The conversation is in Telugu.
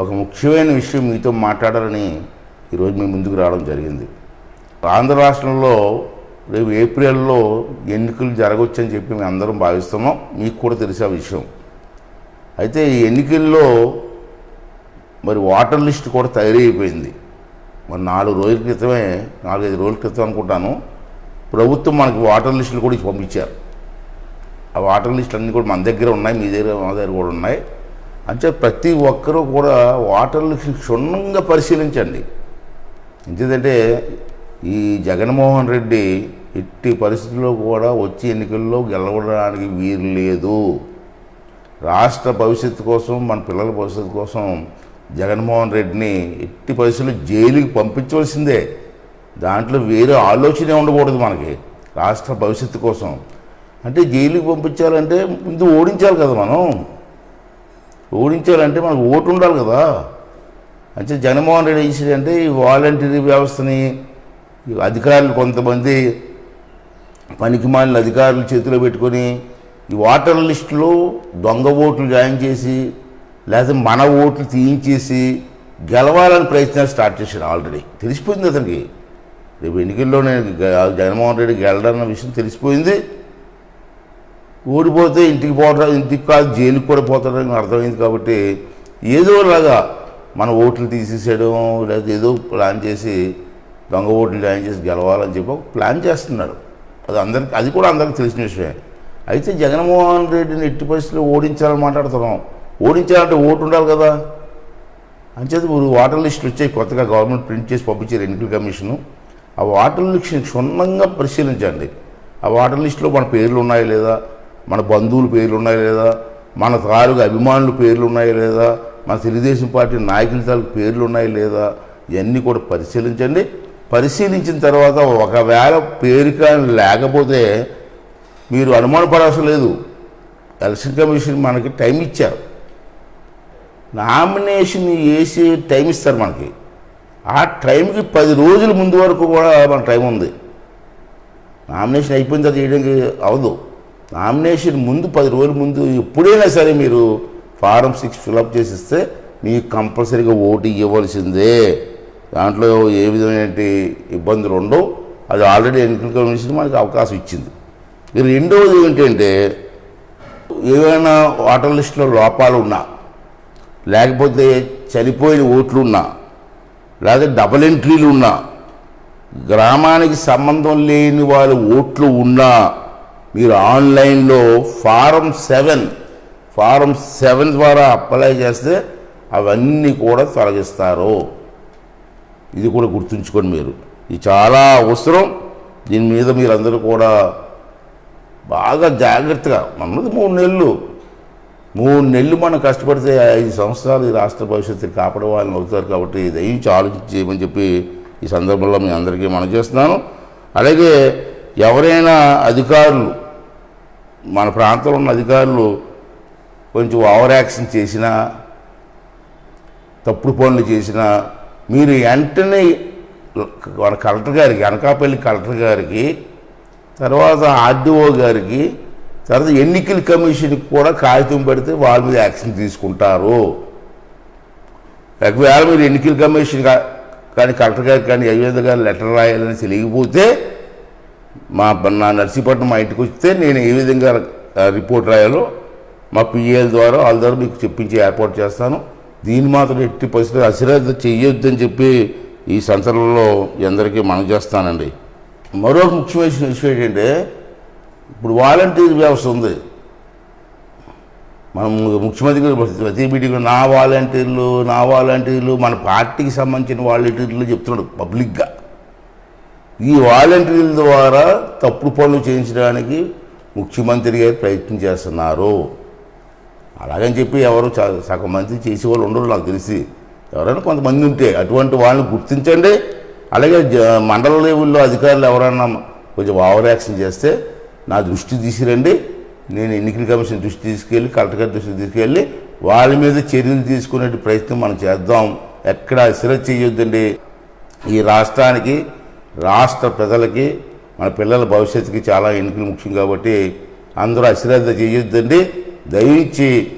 ఒక ముఖ్యమైన విషయం మీతో మాట్లాడాలని ఈరోజు మీ ముందుకు రావడం జరిగింది. ఆంధ్ర రాష్ట్రంలో రేపు ఏప్రిల్లో ఎన్నికలు జరగవచ్చని చెప్పి మేము అందరం భావిస్తున్నాం. మీకు కూడా తెలిసే విషయం. అయితే ఈ ఎన్నికల్లో మరి వాటర్ లిస్ట్ కూడా తయారైపోయింది. మరి నాలుగు రోజుల క్రితమే నాలుగైదు రోజుల క్రితం అనుకుంటాను ప్రభుత్వం మనకి వాటర్ లిస్టులు కూడా పంపించారు. ఆ వాటర్ లిస్టులు అన్నీ కూడా మన దగ్గర ఉన్నాయి మీ దగ్గర మా దగ్గర కూడా ఉన్నాయి. అంటే ప్రతి ఒక్కరూ కూడా వాటర్ క్షుణ్ణంగా పరిశీలించండి. ఎందుకంటే ఈ జగన్మోహన్ రెడ్డి ఎట్టి పరిస్థితుల్లో కూడా వచ్చే ఎన్నికల్లో గెలవడానికి వీలు లేదు. రాష్ట్ర భవిష్యత్తు కోసం మన పిల్లల భవిష్యత్తు కోసం జగన్మోహన్ రెడ్డిని ఎట్టి పరిస్థితుల్లో జైలుకి పంపించవలసిందే. దాంట్లో వేరే ఆలోచనే ఉండకూడదు మనకి రాష్ట్ర భవిష్యత్తు కోసం. అంటే జైలుకి పంపించాలంటే ముందు ఓడించాలి కదా మనం. ఓడించాలంటే మనకు ఓటు ఉండాలి కదా. అంటే జగన్మోహన్ రెడ్డి చేసేదంటే ఈ వాలంటీర్ వ్యవస్థని అధికారులు కొంతమంది పనికి మాలిన అధికారులు చేతిలో పెట్టుకొని ఈ ఓటర్ లిస్టులో దొంగ ఓట్లు జాయిన్ చేసి లేకపోతే మన ఓట్లు తీయించేసి గెలవాలని ప్రయత్నాలు స్టార్ట్ చేశాడు ఆల్రెడీ. తెలిసిపోయింది అతనికి. రేపు ఎన్నికల్లో నేను జగన్మోహన్ రెడ్డి గెలడన్న విషయం తెలిసిపోయింది. ఓడిపోతే ఇంటికి పోవడం ఇంటికి కాదు జైలుకి కూడా పోతాడని అర్థమైంది కాబట్టి ఏదోలాగా మన ఓట్లు తీసేసేయడం లేకపోతే ఏదో ప్లాన్ చేసి దొంగ ఓట్లు జాయిన్ చేసి గెలవాలని చెప్పి ఒక ప్లాన్ చేస్తున్నాడు. అది అందరికి అది కూడా అందరికి తెలిసిన విషయమే. అయితే జగన్మోహన్ రెడ్డిని ఎట్టి పరిస్థితుల్లో ఓడించాలని మాట్లాడుతున్నాం. ఓడించాలంటే ఓటు ఉండాలి కదా. అంచేది ఇప్పుడు వాటర్ లిస్టులు వచ్చాయి కొత్తగా గవర్నమెంట్ ప్రింట్ చేసి పంపించారు ఎన్నికల కమిషను. ఆ వాటర్ లిస్ట్ని క్షుణ్ణంగా పరిశీలించండి. ఆ వాటర్ లిస్టులో మన పేర్లు ఉన్నాయా లేదా? మన బంధువుల పేర్లు ఉన్నాయా లేదా? మన తాలూకు అభిమానుల పేర్లు ఉన్నాయా లేదా? మన తెలుగుదేశం పార్టీ నాయకుల తాలూకు పేర్లు ఉన్నాయా లేదా? ఇవన్నీ కూడా పరిశీలించండి. పరిశీలించిన తర్వాత ఒకవేళ పేరు కానీ లేకపోతే మీరు అనుమానపడాల్సిన లేదు. ఎలక్షన్ కమిషన్ మనకి టైం ఇచ్చారు. నామినేషన్ వేసి టైం ఇస్తారు మనకి. ఆ టైంకి పది రోజుల ముందు వరకు కూడా మన టైం ఉంది. నామినేషన్ అయిపోయిన తర్వాత చేయడానికి అవదు. నామినేషన్ ముందు పది రోజుల ముందు ఎప్పుడైనా సరే మీరు ఫారం సిక్స్ ఫిలప్ చేసి ఇస్తే మీకు కంపల్సరీగా ఓటు ఇవ్వవలసిందే. దాంట్లో ఏ విధమైన ఇబ్బందులు ఉండవు. అది ఆల్రెడీ ఎన్నికల కమిషన్ మనకి అవకాశం ఇచ్చింది. ఇక రెండవది ఏంటంటే ఏవైనా ఓటర్ లిస్టులో లోపాలు ఉన్నా లేకపోతే చనిపోయిన ఓట్లు ఉన్నా లేదా డబుల్ ఎంట్రీలు ఉన్నా గ్రామానికి సంబంధం లేని వాళ్ళ ఓట్లు ఉన్నా మీరు ఆన్లైన్లో ఫారం సెవెన్ ఫారం సెవెన్ ద్వారా అప్లై చేస్తే అవన్నీ కూడా తొలగిస్తారు. ఇది కూడా గుర్తుంచుకోండి మీరు. ఇది చాలా అవసరం. దీని మీద మీరందరూ కూడా బాగా జాగ్రత్తగా మనది మూడు నెలలు. మూడు నెలలు మనం కష్టపడితే ఐదు సంవత్సరాలు ఈ రాష్ట్ర భవిష్యత్తుని కాపాడవాలని అవుతారు కాబట్టి దయించి ఆలోచించి చేయమని చెప్పి ఈ సందర్భంలో మీ అందరికీ మనం చేస్తున్నాను. అలాగే ఎవరైనా అధికారులు మన ప్రాంతంలో ఉన్న అధికారులు కొంచెం ఓవర్ యాక్షన్ చేసినా తప్పుడు పనులు చేసినా మీరు వెంటనే మన కలెక్టర్ గారికి అనకాపల్లి కలెక్టర్ గారికి తర్వాత ఆర్డీఓ గారికి తర్వాత ఎన్నికల కమిషన్కి కూడా కాగితం పెడితే వాళ్ళ మీద యాక్షన్ తీసుకుంటారు. ఒకవేళ మీరు ఎన్నికల కమిషన్ కానీ కలెక్టర్ గారికి కానీ అయోధ్య గారు లెటర్ రాయాలని తెలియకపోతే మా నా నర్సీపట్నం మా ఇంటికి వస్తే నేను ఏ విధంగా రిపోర్ట్ రాయాలో మా పిఏల ద్వారా వాళ్ళ ద్వారా మీకు చెప్పించి ఏర్పాటు చేస్తాను. దీన్ని మాత్రం ఎట్టి పరిస్థితులు అశ్రద్ధ చెయ్యొద్దని చెప్పి ఈ సందర్భంలో ఎందరికీ అందరికీ మనం చేస్తానండి. మరో ముఖ్యమైన విషయం ఏంటంటే ఇప్పుడు వాలంటీర్ వ్యవస్థ ఉంది. మనం ముఖ్యమంత్రి గారు ప్రతి మీటింగ్లో నా వాలంటీర్లు నా వాలంటీర్లు మన పార్టీకి సంబంధించిన వాలంటీర్లు చెప్తున్నాడు పబ్లిక్గా. ఈ వాలంటీర్ల ద్వారా తప్పుడు పనులు చేయించడానికి ముఖ్యమంత్రి గారు ప్రయత్నం చేస్తున్నారు. అలాగని చెప్పి ఎవరు చ- సగం మంది చేసేవాళ్ళు ఉండరు నాకు తెలిసి. ఎవరైనా కొంతమంది ఉంటే అటువంటి వాళ్ళని గుర్తించండి. అలాగే జ- మండల లెవెల్లో అధికారులు ఎవరైనా కొంచెం ఓవర్ యాక్షన్ చేస్తే నా దృష్టి తీసిరండి నేను ఎన్నికల కమిషన్ దృష్టి తీసుకెళ్ళి కలెక్టర్ గారి దృష్టి తీసుకెళ్ళి వాళ్ళ మీద చర్యలు తీసుకునే ప్రయత్నం మనం చేద్దాం. ఎక్కడ అశ్రద్ధ చేయొద్దండి. ఈ రాష్ట్రానికి రాష్ట్ర ప్రజలకి మన పిల్లల భవిష్యత్తుకి చాలా ఎన్నికలు ముఖ్యం కాబట్టి అందరూ అశ్రద్ధ చేయొద్దండి. దయించి